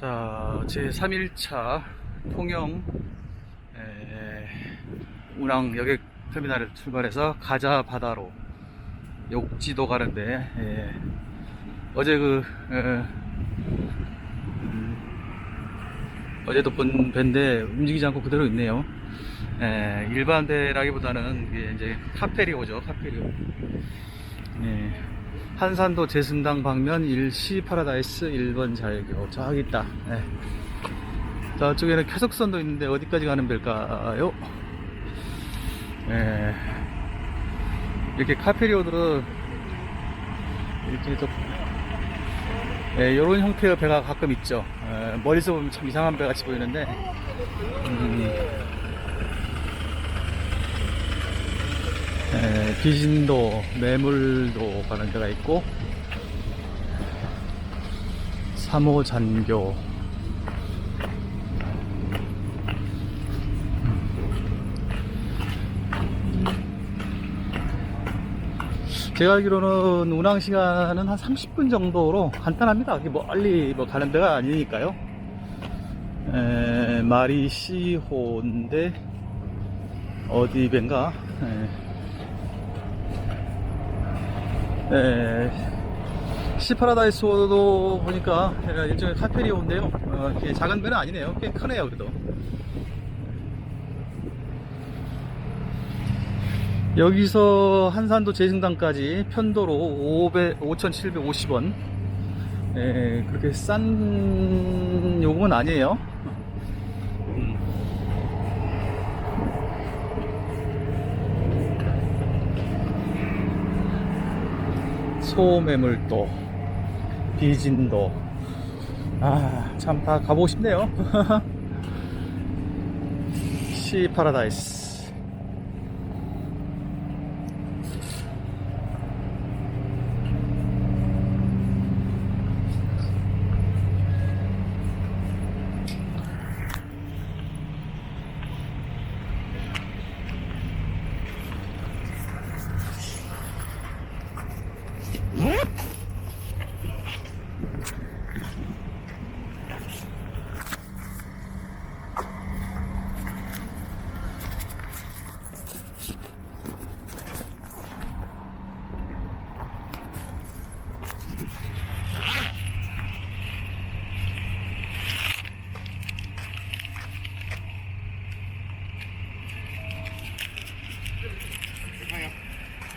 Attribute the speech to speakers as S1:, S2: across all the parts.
S1: 자, 제 3일차 통영 에, 운항 여객 터미널을 출발해서 가자 바다로 욕지도 가는데 에, 어제 그 에, 음, 어제도 본 배인데 움직이지 않고 그대로 있네요. 에, 일반 배라기보다는 이제 카페리오죠, 카페리오. 예. 한산도 제승당 방면 일시 파라다이스 1번 잘교 저기 있다 예. 저쪽에는 쾌석선도 있는데 어디까지 가는 배일까요? 예. 이렇게 카페리오들은 이렇게 좀 예, 이런 형태의 배가 가끔 있죠 예, 멀리서 보면 참 이상한 배 같이 보이는데 음, 에, 비진도, 매물도 가는 데가 있고, 3호 잔교, 제가 알기로는 운항 시간은 한 30분 정도로 간단합니다. 멀리 뭐 가는 데가 아니니까요. 에, 마리시호인데, 어디 밴가? 에, 네. 시파라다이스도 보니까 일종의 카페리오인데요. 어, 작은 배는 아니네요. 꽤 크네요, 그래도. 여기서 한산도 제승당까지 편도로 500, 5,750원. 예, 그렇게 싼 요금은 아니에요. 음. 소매물도 비진도. 아 참 다 가보고 싶네요. 시 파라다이스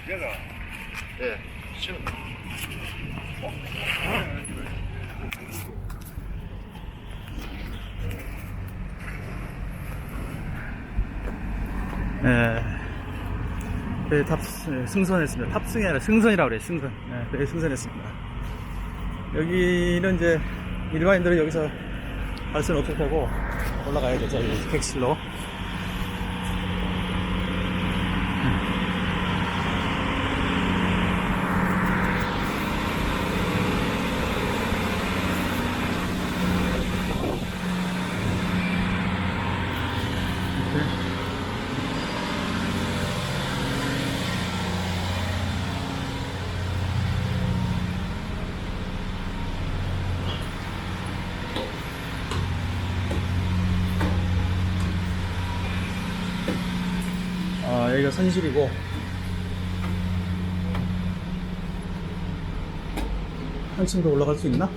S1: 예. 예. 배 탑, 예, 승선했습니다. 탑승이 아니라 승선이라고 그래, 승선. 예, 배 승선했습니다. 여기는 이제 일반인들은 여기서 갈 수는 없을 거고 올라가야 되죠, 이 객실로. 이렇게. 아, 여기가 선실이고. 한층 더 올라갈 수 있나?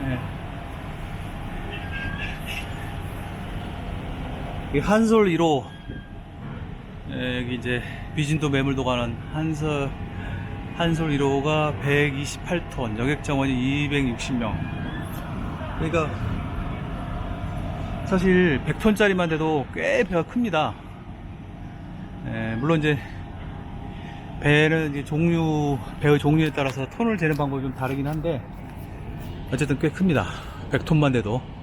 S1: 네. 이 한솔 1호 예, 여기 이제 비진도 매물도 가는 한서 한솔 1호가 128톤 여객 정원이 260명 그러니까 사실 100톤짜리만 돼도 꽤 배가 큽니다 예, 물론 이제 배는 이제 종류 배의 종류에 따라서 톤을 재는 방법이 좀 다르긴 한데 어쨌든 꽤 큽니다. 100톤만 돼도.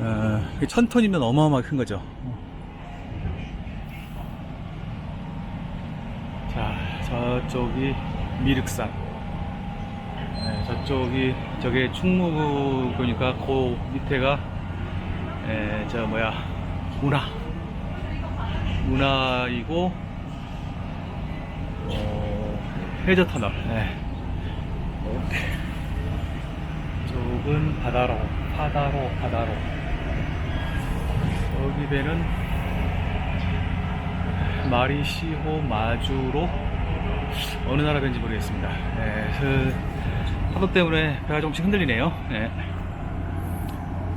S1: 어, 1000톤이면 어마어마하게 큰 거죠. 자, 저쪽이 미륵산. 네, 저쪽이 저게 충무구니까 그 밑에가 에, 저 뭐야 문화 문화이고 어, 해저 터널. 네. 쪽은 바다로, 바다로, 바다로. 여기 배는 마리시호 마주로 어느 나라 배인지 모르겠습니다. 네, 그 파도 때문에 배가 조금씩 흔들리네요. 네.